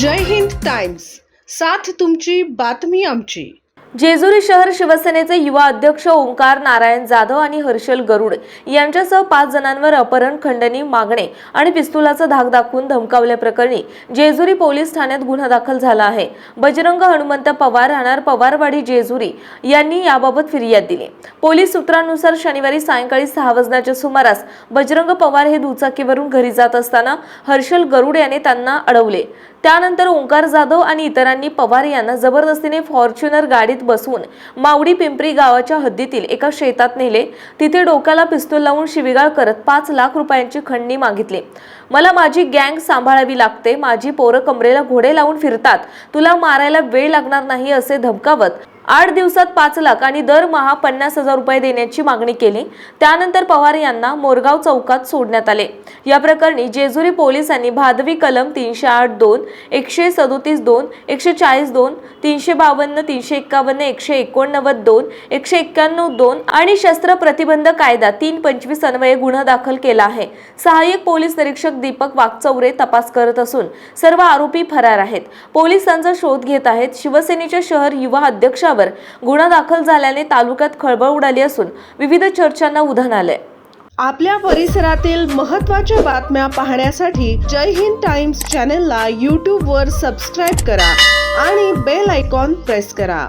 जय Hind Times साथ तुमची बातमी आमची. जेजुरी शहर शिवसेनेचे युवा अध्यक्ष ओंकार नारायण जाधव आणि हर्षल गरुड यांच्यासह पाच जणांवर अपहरण खंडणी मागणे आणि पिस्तुलाचा धाक दाखवून धमकावल्याप्रकरणी जेजुरी पोलीस ठाण्यात गुन्हा दाखल झाला आहे. बजरंग हनुमंत पवार राहणार पवारवाडी जेजुरी यांनी याबाबत फिर्याद दिली. पोलीस सूत्रांनुसार शनिवारी सायंकाळी सहा वाजण्याच्या सुमारास बजरंग पवार हे दुचाकीवरून घरी जात असताना हर्षल गरुड याने त्यांना अडवले. त्यानंतर ओंकार जाधव आणि इतरांनी पवार यांना जबरदस्तीने फॉर्च्युनर गाडीत बसवून मावडी पिंपरी गावाच्या हद्दीतील एका शेतात नेले. तिथे डोक्याला पिस्तूल लावून शिवीगाळ करत पाच लाख रुपयांची खंडणी मागितली. मला माझी गँग सांभाळावी लागते. माझी पोरं कमरेला घोडे लावून फिरतात. तुला मारायला वेळ लागणार नाही असे धमकावत आठ दिवसात पाच लाख आणि दरमहा पन्नास हजार रुपये देण्याची मागणी केली. त्यानंतर पवार यांना मोरगाव चौकात सोडण्यात आले. या प्रकरणी जेजुरी पोलिसांनी भादवी कलम तीनशे आठ दोन एकशे सदोतीस दोन एकशे चाळीस दोन तीनशे बावन्न तीनशे एक्कावन्न एकशे एकोणनव्वद दोन एकशे एक्क्याण्णव दोन आणि शस्त्र प्रतिबंध कायदा तीन पंचवीस अन्वये गुन्हा दाखल केला आहे. सहाय्यक पोलीस निरीक्षक दीपक वागचौरे तपास करत असून सर्व आरोपी फरार आहेत. पोलिसांचा शोध घेत आहेत शिवसेनेच्या शहर युवा अध्यक्ष अध्यक्षावर गुन्हा दाखल झाल्याने तालुक्यात खळबळ उडाली असून विविध चर्चांना उधाण आलंय. आपल्या परिसरातील महत्त्वाच्या बातम्या पाहण्यासाठी जय हिंद टाइम्स चॅनलला यूट्यूबवर सबस्क्राईब करा आणि बेल आयकॉन प्रेस करा.